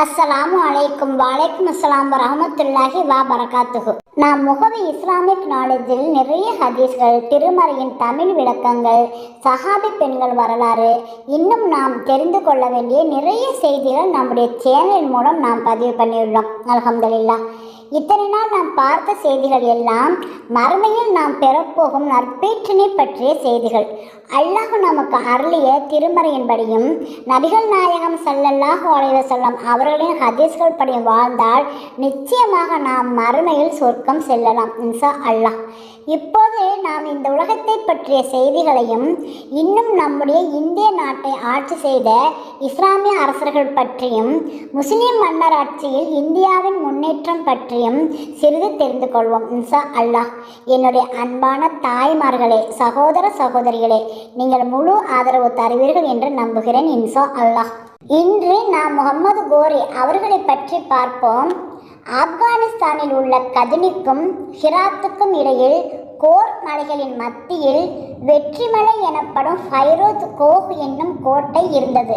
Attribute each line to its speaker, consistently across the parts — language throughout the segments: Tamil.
Speaker 1: அஸ்ஸலாமு அலைக்கும் வலைக்கும் அஸ்லாம் வரஹமத்துல்லாஹி வா பரகாத்துகு நாம் முகவி இஸ்லாமிக் நாலேஜில் நிறைய ஹதீஸ்கள் திருமறையின் தமிழ் விளக்கங்கள் சஹாபி பெண்கள் வரலாறு இன்னும் நாம் தெரிந்து கொள்ள வேண்டிய நிறைய செய்திகள் நம்முடைய சேனல் மூலம் நாம் பதிவு பண்ணியுள்ளோம். அல்ஹம்துலில்லாஹ். இத்தனை நாள் நாம் பார்த்த செய்திகள் எல்லாம் மறுமையில் நாம் பெறப்போகும் நற்பேற்றினை பற்றிய செய்திகள். அல்லாஹ் நமக்கு அருளிய திருமறையின்படியும் நபிகள் நாயகம் ஸல்லல்லாஹு அலைஹி வஸல்லம் அவர்களின் ஹதீஸ்கள் படி வாழ்ந்தால் நிச்சயமாக நாம் மறுமையில் சொர்க்கம் செல்லலாம் இன்சா அல்லாஹ். இப்போது நாம் இந்த உலகத்தை பற்றிய செய்திகளையும் இன்னும் நம்முடைய இந்திய நாட்டை ஆட்சி செய்த இஸ்லாமிய அரசர்கள் பற்றியும் முஸ்லீம் மன்னர் ஆட்சியில் இந்தியாவின் முன்னேற்றம் பற்றியும் சிறிது தெரிந்து கொள்வோம். இன்சா அல்லாஹ். என்னுடைய அன்பான தாய்மார்களே சகோதர சகோதரிகளே நீங்கள் முழு ஆதரவு தருவீர்கள் என்று நம்புகிறேன். இன்சா அல்லாஹ். இன்று நாம் முகமது கோரி அவர்களை பற்றி பார்ப்போம். ஆப்கானிஸ்தானில் உள்ள கஜினிக்கும் ஹிராத்துக்கும் இடையில் கோர் மலைகளின் மத்தியில் வெற்றிமலை எனப்படும் ஃபைரோஸ் கோஹ் என்னும் கோட்டை இருந்தது.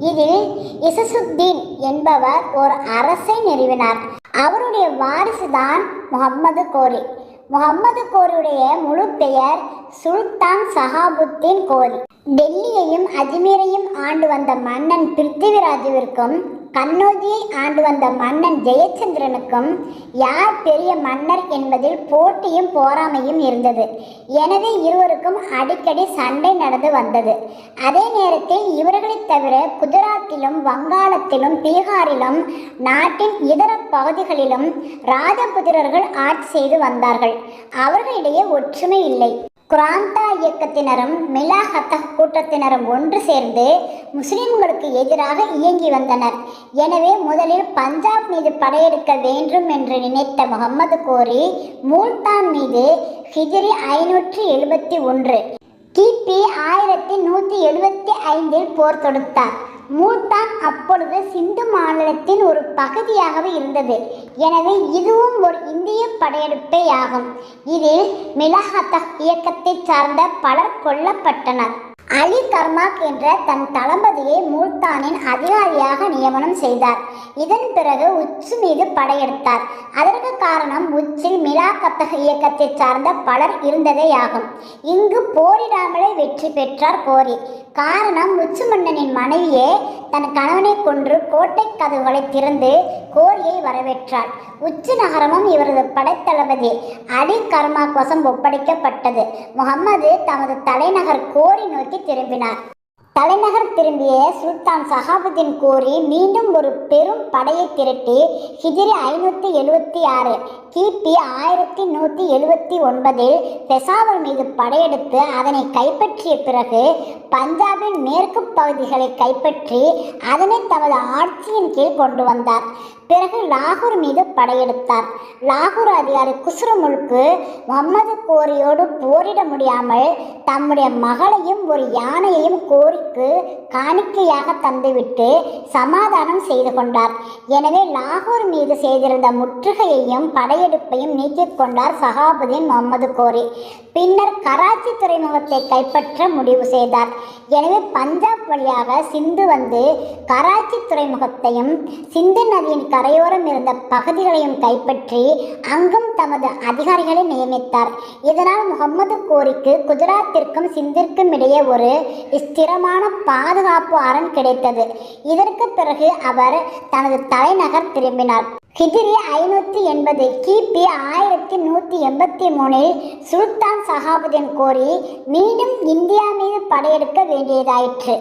Speaker 1: இதில் இசசுத்தீன் என்பவர் ஒரு அரசை நிறுவினார். அவருடைய வாரிசுதான் முகம்மது கோரி. முகம்மது கோரியுடைய முழு பெயர் சுல்தான் சஹாபுத்தீன் கோரி. டெல்லியையும் அஜ்மீரையும் ஆண்டு வந்த மன்னன் பிருத்திவிராஜுவிற்கும் கண்ணோஜியை ஆண்டு வந்த மன்னன் ஜெயச்சந்திரனுக்கும் யார் பெரிய மன்னர் என்பதில் போட்டியும் போராமையும் இருந்தது. எனவே இருவருக்கும் அடிக்கடி சண்டை நடந்து வந்தது. அதே நேரத்தில் இவர்களைத் தவிர குஜராத்திலும் வங்காளத்திலும் பீகாரிலும் நாட்டின் இதர பகுதிகளிலும் ராஜபுத்திரர்கள் ஆட்சி செய்து வந்தார்கள். அவர்களிடையே ஒற்றுமை இல்லை. குராந்தா இயக்கத்தினரும் மிலாஹத்த கூட்டத்தினரும் ஒன்று சேர்ந்து முஸ்லிம்களுக்கு எதிராக இயங்கி வந்தனர். எனவே முதலில் பஞ்சாப் மீது படையெடுக்க வேண்டும் என்று நினைத்த முகமது கோரி மூல்தான் மீது ஹிஜிரி ஐநூற்றி எழுபத்தி ஒன்று கிபி ஆயிரத்தி நூற்றி எழுபத்தி ஐந்தில் போர் தொடுத்தார். மூத்தான் அப்பொழுது சிந்து மாநிலத்தின் ஒரு பகுதியாகவே இருந்தது. எனவே இதுவும் ஒரு இந்திய படையெடுப்பே ஆகும் இதில் மிலஹத்த இயக்கத்தை சார்ந்த பலர் கொல்லப்பட்டனர். அலி கர்மாக் என்ற தன் தளபதியை மூல்தானின் அதிகாரியாக நியமனம் செய்தார். இதன் பிறகு உச்சு மீது படையெடுத்தார். அதற்கு காரணம் உச்சில் மிலா கத்தக இயக்கத்தை சார்ந்த பலர் இருந்ததேயாகும். இங்கு போரிடாமலே வெற்றி பெற்றார் கோரி காரணம் உச்சு மன்னனின் மனைவியே தன் கணவனை கொன்று கோட்டை கதவுகளை திறந்து கோரியை வரவேற்றார் உச்சி நகரமும் இவரது படைத்தளபதி அலி கர்மாக் வசம் ஒப்படைக்கப்பட்டது. முகம்மது தமது தலைநகர் கோரி நோக்கி திரும்பினார். தலைநகர் திரும்பிய சுல்தான் சஹாபுதீன் கோரி மீண்டும் ஒரு பெரும் படையை திரட்டி ஹிஜிரி ஐநூற்றி எழுபத்தி ஆறு கிபி ஆயிரத்தி நூற்றி எழுபத்தி ஒன்பதில் பெசாவர் மீது படையெடுத்து அதனை கைப்பற்றிய பிறகு பஞ்சாபின் மேற்கு பகுதிகளை கைப்பற்றி அதனை தமது ஆட்சியின் கீழ் கொண்டு வந்தார். பிறகு லாகூர் மீது படையெடுத்தார். லாகூர் அதிகாரி குஸ்ருமுல்க்கு முகமது கோரியோடு போரிட முடியாமல் தம்முடைய மகளையும் ஒரு யானையையும் கோரிக்கு காணிக்கையாக தந்துவிட்டு சமாதானம் செய்து கொண்டார். எனவே லாகூர் மீது செய்திருந்த முற்றுகையையும் படையெடுப்பையும் நீக்கிக் கொண்டார் சகாபுதீன் முகமது கோரி. பின்னர் கராச்சி துறைமுகத்தை கைப்பற்ற முடிவு செய்தார். எனவே பஞ்சாப் வழியாக சிந்து வந்து கராச்சி துறைமுகத்தையும் சிந்து நதியின் கரையோரம் இருந்த பகுதிகளையும் கைப்பற்றி அங்கும் தமது அதிகாரிகளை நியமித்தார். இதனால் முகமது கோரிக்கு குஜராத்திற்கும் சிந்திற்கும் இடையே ஒரு ஸ்திரமான பாதுகாப்பு அரண் கிடைத்தது. இதற்கு பிறகு அவர் தனது தலைநகர் திரும்பினார். ஹிஜ்ரி ஐநூற்றி எண்பது கிபி ஆயிரத்தி நூற்றி எண்பத்தி மூணில் சுல்தான் சஹாபுதீன் கோரி மீண்டும் இந்தியா மீது படையெடுக்க வேண்டியதாயிற்று.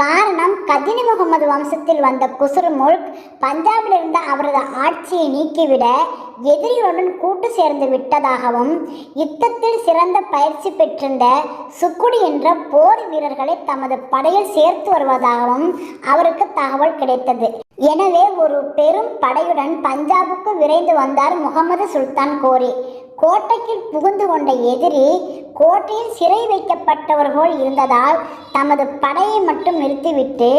Speaker 1: காரணம் கதினி முகமது வம்சத்தில் வந்த குசுரு முல்க் பஞ்சாபில் இருந்த அவரது ஆட்சியை நீக்கிவிட எதிரிகளுடன் கூட்டு சேர்ந்து விட்டதாகவும் யுத்தத்தில் சிறந்த பயிற்சி பெற்றிருந்த சுக்குடி என்ற போர் வீரர்களை தமது படையில் சேர்த்து வருவதாகவும் அவருக்கு தகவல் கிடைத்தது. எனவே ஒரு பெரும் படையுடன் பஞ்சாபுக்கு விரைந்து வந்தார் முகமது சுல்தான் கோரி. கோட்டைக்குள் புகுந்து கொண்ட எதிரி கோட்டையில் சிறை வைக்கப்பட்டவர்கள் இருந்ததால் தமது படையை மட்டும் நிறுத்திவிட்டு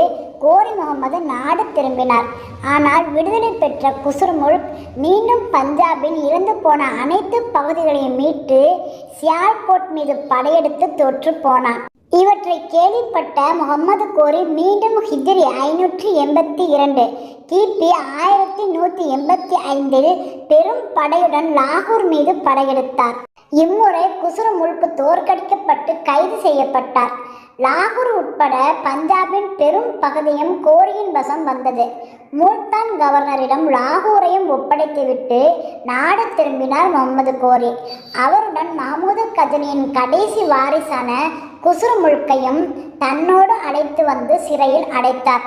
Speaker 1: கோரி முகமது நாடு திரும்பினார். ஆனால் விடுதலை பெற்ற குசுர்முல் மீண்டும் பஞ்சாபில் இறந்து போன அனைத்து பகுதிகளையும் மீட்டு சியால்கோட் மீது படையெடுத்து தோற்று போனான். இவற்றை கேள்விப்பட்ட முகமது கோரி மீண்டும் ஹிஜ்ரி ஐநூற்றி எண்பத்தி இரண்டு கிபி ஆயிரத்தி நூற்றி எண்பத்தி ஐந்தில் பெரும் படையுடன் லாகூர் மீது படையெடுத்தார். இம்முறை குசுரு முழுக்கு தோற்கடிக்கப்பட்டு கைது செய்யப்பட்டார். லாகூர் உட்பட பஞ்சாபின் பெரும் பகுதியும் கோரியின் வசம் வந்தது. முல்தான் கவர்னரிடம் லாகூரையும் ஒப்படைத்துவிட்டு நாடு திரும்பினார் முகமது கோரி. அவருடன் மாமூது கஜனியின் கடைசி வாரிசான குசுரு முழுக்கையும் தன்னோடு அழைத்து வந்து சிறையில் அடைத்தார்.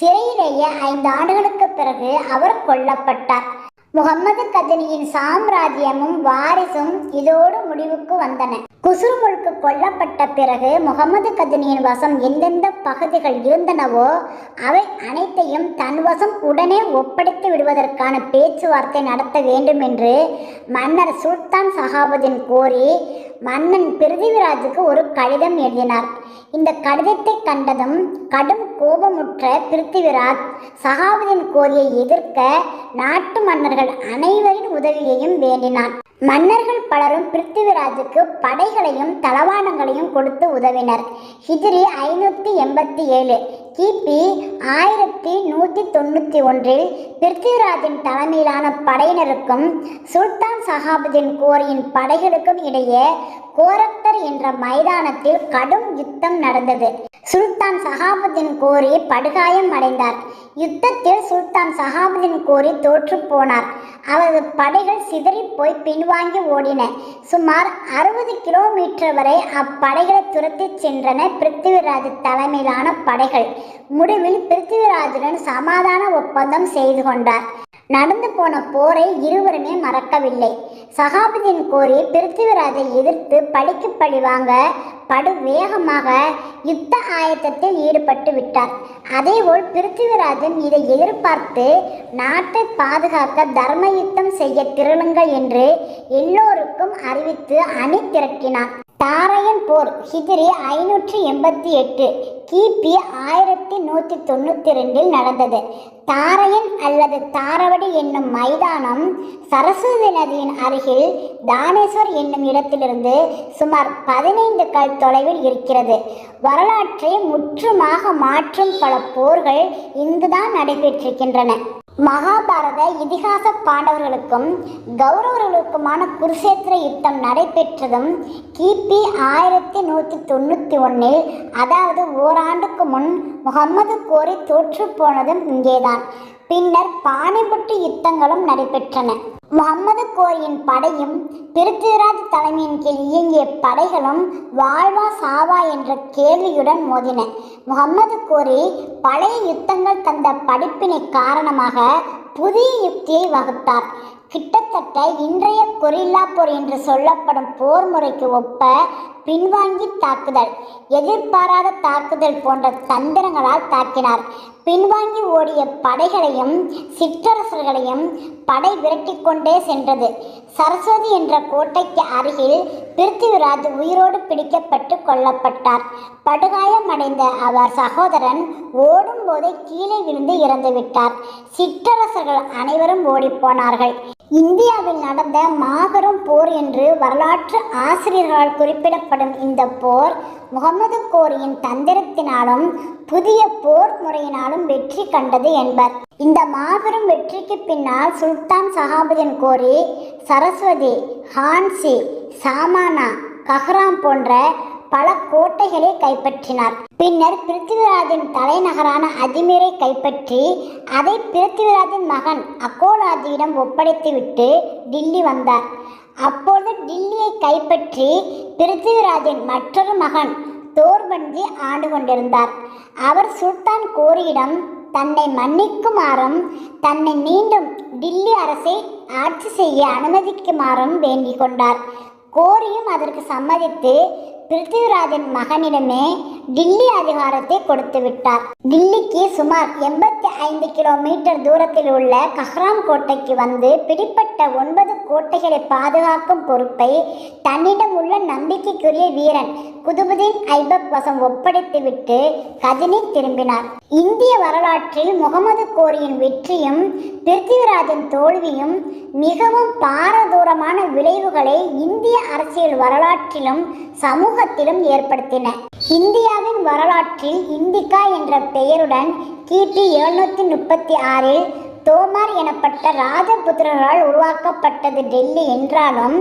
Speaker 1: சிறையிலேயே ஐந்து ஆண்டுகளுக்கு பிறகு அவர் கொல்லப்பட்டார். முகம்மது கஜனியின் சாம்ராஜ்யமும் வாரிசும் இதோடு முடிவுக்கு வந்தன. குசுருமுழுக்கு கொல்லப்பட்ட பிறகு முகமது கஜனியின் வசம் எந்தெந்த பகுதிகள் இருந்தனவோ அவை அனைத்தையும் தன் வசம் உடனே ஒப்படைத்து விடுவதற்கான பேச்சுவார்த்தை நடத்த வேண்டும் என்று மன்னர் சுல்தான் சகாபுதீன் கோரி மன்னன் பிருத்திவிராஜுக்கு ஒரு கடிதம் எழுதினார். இந்த கடிதத்தை கண்டதும் கடும் கோபமுற்ற பிருத்திவிராஜ் சகாபுதீன் கோரியை எதிர்க்க நாட்டு மன்னர்கள் அனைவரின் உதவியையும் வேண்டினான் மன்னர்கள் பலரும் பிருத்திவிராஜுக்கு படைகளையும் தளவாடங்களையும் கொடுத்து உதவினர். ஹிஜ்ரி ஐநூற்றி எண்பத்தி ஏழு கிபி ஆயிரத்தி நூற்றி தொண்ணூற்றி ஒன்றில் பிருத்திவிராஜின் தலைமையிலான படையினருக்கும் சுல்தான் சஹாபுதீன் கோரியின் படைகளுக்கும் இடையே கோரக்தர் என்ற மைதானத்தில் கடும் யுத்தம் நடந்தது. சுல்தான் சஹாபுதீன் கோரி படுகாயம் அடைந்தார். யுத்தத்தில் சுல்தான் சஹாபுதீன் கோரி தோற்று போனார். அவரது படைகள் சிதறிப் போய் பின்வாங்கி ஓடின. சுமார் அறுபது கிலோமீட்டர் வரை அப்படைகளை துரத்திச் சென்றன பிருத்திவிராஜ் தலைமையிலான படைகள். முடிவில் பிருத்திவிராஜுடன் சமாதான ஒப்பந்தம் செய்து கொண்டார். நடந்து போன போரை இருவருமே மறக்கவில்லை. சகாபுதீன் கோரி பிருத்திவிராஜை எதிர்த்து படிக்கு பழிவாங்க படு வேகமாக யுத்த ஆயத்தத்தில் ஈடுபட்டு விட்டார். அதேபோல் பிருத்திவிராஜன் இதை எதிர்பார்த்து நாட்டை பாதுகாக்க தர்ம யுத்தம் செய்ய திரளுங்கள் என்று எல்லோருக்கும் அறிவித்து அணி திரட்டினார். தாரையன் போர் ஹிஜிரி ஐநூற்றி எண்பத்தி எட்டு கிபி ஆயிரத்தி நூற்றி தொண்ணூற்றி ரெண்டில் நடந்தது. தாரையன் அல்லது தாரவடி என்னும் மைதானம் சரஸ்வதி நதியின் அருகில் தானேஸ்வர் என்னும் இடத்திலிருந்து சுமார் பதினைந்து கல் தொலைவில் இருக்கிறது. வரலாற்றை முற்றுமாக மாற்றும் பல போர்கள் இங்குதான் நடைபெற்றிருக்கின்றன. மகாபாரத இதிகாச பாண்டவர்களுக்கும் கௌரவர்களுக்குமான குருஷேத்திர யுத்தம் நடைபெற்றதும் கிபி ஆயிரத்தி நூற்றி தொண்ணூற்றி ஒன்றில் அதாவது ஓராண்டுக்கு முன் முகம்மது கோரி தோற்று போனதும் இங்கேதான். பின்னர் பானிபட்டு யுத்தங்களும் நடைபெற்றன. முகம்மது கோரியின் படையும் பிருத்திவிராஜ் தலைமையின் கீழ் இயங்கிய படைகளும் வாழ்வா சாவா என்ற கேள்வியுடன் மோதின. முகம்மது கோரி பழைய யுத்தங்கள் தந்த படிப்பினை காரணமாக புதிய யுக்தியை வகுத்தார். கிட்டத்தட்ட இன்றைய கொரில்லா போர் என்று சொல்லப்படும் போர் முறைக்கு ஒப்ப பின்வாங்கி தாக்குதல் எதிர்பாராத தாக்குதல் போன்ற தந்திரங்களால் தாக்கினார். பின்வாங்கி ஓடிய படைகளையும் சிற்றரசர்களையும் படை விரட்டி கொண்டே சென்றது. சரஸ்வதி என்ற கோட்டைக்கு அருகில் பிருத்திவிராஜ் உயிரோடு பிடிக்கப்பட்டு கொல்லப்பட்டார். படுகாயமடைந்த அவர் சகோதரன் ஓடும்போதே கீழே விழுந்து இறந்துவிட்டார். சிற்றரசர்கள் அனைவரும் ஓடிப்போனார்கள் இந்தியாவில் நடந்த மாபெரும் போர் என்று வரலாற்று ஆசிரியர்களால் குறிப்பிடப்படும் இந்த போர் முகமது கோரியின் தந்திரத்தினாலும் புதிய போர் முறையினாலும் வெற்றி கண்டது என்பர். இந்த மாபெரும் வெற்றிக்கு பின்னால் சுல்தான் சஹாபுதீன் கோரி சரஸ்வதி ஹான்சி சாமானா கஹ்ராம் போன்ற பல கோட்டைகளை கைப்பற்றினார். பின்னர் பிருத்திவிராஜின் தலைநகரான அஜ்மீரை கைப்பற்றி அதை பிருத்திவிராஜின் மகன் அகோலாஜியிடம் ஒப்படைத்துவிட்டு டில்லி வந்தார். அப்போது டில்லியை கைப்பற்றி பிருத்திவிராஜின் மற்றொரு மகன் தோர்பன்ஜி ஆண்டு கொண்டிருந்தார். அவர் சுல்தான் கோரியிடம் தன்னை மன்னிக்குமாறும் தன்னை மீண்டும் டில்லி அரசை ஆட்சி செய்ய அனுமதிக்குமாறும் வேண்டிக் கொண்டார். கோரியும் அதற்கு சம்மதித்து பிருத்திவிராஜன் மகனிடமே டில்லி அதிகாரத்தை கொடுத்து விட்டார். டில்லிக்கு சுமார் எண்பத்தி ஐந்து கிலோமீட்டர் தூரத்தில் உள்ள கஹ்ராம் கோட்டைக்கு வந்து பிடிப்பட்ட ஒன்பது கோட்டைகளை பாதுகாக்கும் பொறுப்பை தன்னிடம் உள்ள நம்பிக்கைக்குரிய வீரன் குதுபுதீன் ஐபக் வசம் ஒப்படைத்துவிட்டு கஜினி திரும்பினார். இந்திய வரலாற்றில் முகமது கோரியின் வெற்றியும் பிருத்திவிராஜின் தோல்வியும் மிகவும் பாரதூரமான விளைவுகளை இந்திய அரசியல் வரலாற்றிலும் சமூகத்திலும் ஏற்படுத்தின. இந்தியாவின் வரலாற்றில் இந்திகா என்ற பெயருடன் கிபி எழுநூற்றி முப்பத்தி ஆறில் தோமார் எனப்பட்ட ராஜபுத்திரரால் உருவாக்கப்பட்டது டெல்லி என்றாலும்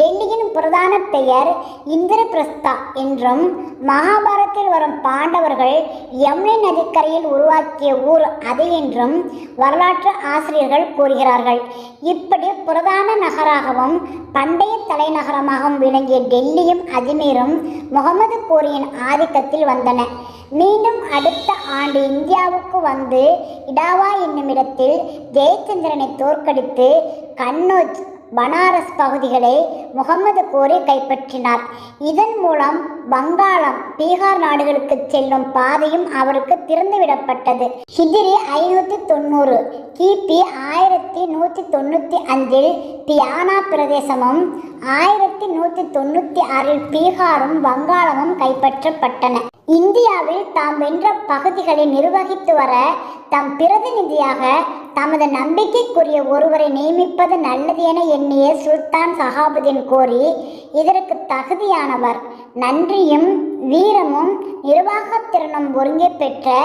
Speaker 1: டெல்லியின் பிரதான பெயர் இந்திரபிரஸ்தா என்றும் மகாபாரத்தில் வரும் பாண்டவர்கள் யமுனை நதிக்கரையில் உருவாக்கிய ஊர் அது என்றும் வரலாற்று ஆசிரியர்கள் கூறுகிறார்கள். இப்படி பிரதான நகராகவும் பண்டைய தலைநகரமாகவும் விளங்கிய டெல்லியும் அஜ்மீரும் முகமது கோரியின் ஆதிக்கத்தில் வந்தன. மீண்டும் அடுத்த ஆண்டு இந்தியாவுக்கு வந்து இடாவா என்னுமிடத்தில் ஜெயச்சந்திரனை தோற்கடித்து கன்னோஜ் பனாரஸ் பகுதிகளை முகமது கோரி கைப்பற்றினார். இதன் மூலம் வங்காளம் பீகார் நாடுகளுக்கு செல்லும் பாதையும் அவருக்கு திறந்துவிடப்பட்டது. ஹிதிரி ஐநூற்றி தொண்ணூறு கிபி ஆயிரத்தி நூற்றி தொண்ணூற்றி அஞ்சில் பியானா பிரதேசமும் ஆயிரத்தி நூற்றி தொண்ணூற்றி ஆறில் பீகாரும் வங்காளமும் கைப்பற்றப்பட்டன. இந்தியாவில் தாம் வென்ற பகுதிகளை நிர்வகித்து வர தம் பிரதிநிதியாக தமது நம்பிக்கைக்குரிய ஒருவரை நியமிப்பது நல்லது என எண்ணிய சுல்தான் சஹாபுதீன் கோரி இதற்கு தகுதியானவர். நன்றியும் வீரமும் நிர்வாகத்திறனும் ஒருங்கே பெற்ற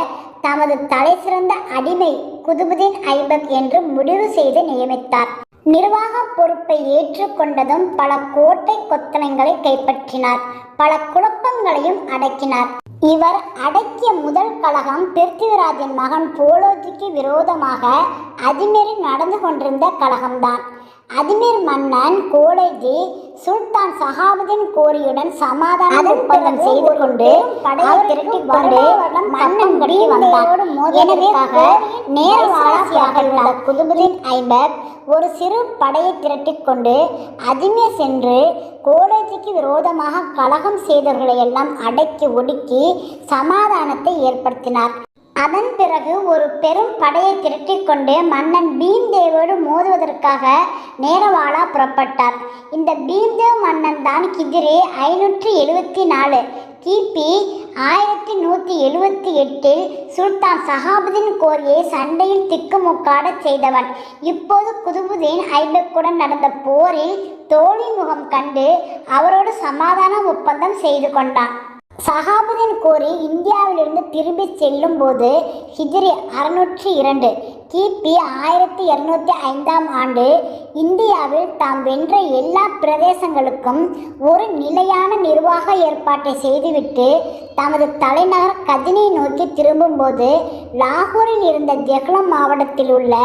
Speaker 1: தமது தலைசிறந்த அடிமை குதுபுதீன் ஐபக் என்று முடிவு செய்து நியமித்தார். நிர்வாக பொறுப்பை ஏற்றுக்கொண்டதும் பல கோட்டை கொத்தனைகளை கைப்பற்றினார். பல குழப்பங்களையும் அடக்கினார். இவர் அடக்கிய முதல் கழகம் பிருத்திவிராஜின் மகன் போலோஜிக்கு விரோதமாக அஜ்மீரில் நடந்து கொண்டிருந்த கழகம்தான். அஜ்மீர் மன்னன் கோலேஜி சுல்தான் சஹாபுதீன் கோரியுடன் சமாதான ஒப்பந்தம் செய்து கொண்டு படையை திரட்டிக் கொண்டு மன்னன் கட்டி வந்தார். எனவே நேரவாசியாக இருந்த குதுபுதீன் ஐபக் ஒரு சிறு படையை திரட்டிக் கொண்டு அஜ்மீர் சென்று கோலேஜிக்கு விரோதமாக கலகம் செய்தவர்களை எல்லாம் அடக்கி ஒடுக்கி சமாதானத்தை ஏற்படுத்தினார். அதன் பிறகு ஒரு பெரும் படையை திரட்டிக் கொண்டு மன்னன் பீம்தேவோடு மோதுவதற்காக நேரவாளா புறப்பட்டார். இந்த பீம்தேவ் மன்னன் தான் கிதிரி ஐநூற்றி எழுபத்தி நாலு. கிபி ஆயிரத்தி நூற்றி எழுபத்தி எட்டில் சுல்தான் சஹாபுதீன் கோரியை சண்டையில் திக்குமுக்காடச் செய்தவன். இப்போது குதுபுதீன் ஐபக்குடன் நடந்த போரில் தோழி முகம் கண்டு அவரோடு சமாதான ஒப்பந்தம் செய்து கொண்டான். சஹாபுதீன் கோரி இந்தியாவிலிருந்து திரும்பி செல்லும் போது ஹிஜ்ரி அறுநூற்றி இரண்டு கிபி ஆயிரத்தி இரநூத்தி ஐந்தாம் ஆண்டு இந்தியாவில் தாம் வென்ற எல்லா பிரதேசங்களுக்கும் ஒரு நிலையான நிர்வாக ஏற்பாட்டை செய்துவிட்டு தமது தலைநகர் கதினை நோக்கி திரும்பும்போது லாகூரில் இருந்த ஜெஹ்லம் மாவட்டத்தில் உள்ள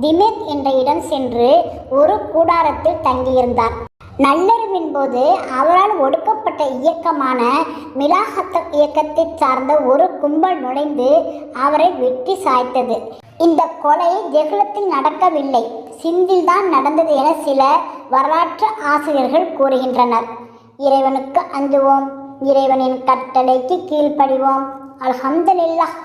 Speaker 1: திமித் என்ற இடம் சென்று ஒரு கூடாரத்தில் தங்கியிருந்தார். நள்ளிரவின் போது அவரால் ஒடுக்கப்பட்ட இயக்கமான மிலாஹத்த இயக்கத்தை சார்ந்த ஒரு கும்பல் நுழைந்து அவரை வெட்டி சாய்த்தது. இந்த கொலை ஜெகுலத்தில் நடக்கவில்லை. சிந்தில் தான் நடந்தது என சில வரலாற்று ஆசிரியர்கள் கூறுகின்றனர். இறைவனுக்கு அஞ்சுவோம். இறைவனின் கட்டளைக்கு கீழ்ப்படிவோம். அல்ஹம்துலில்லாஹ்.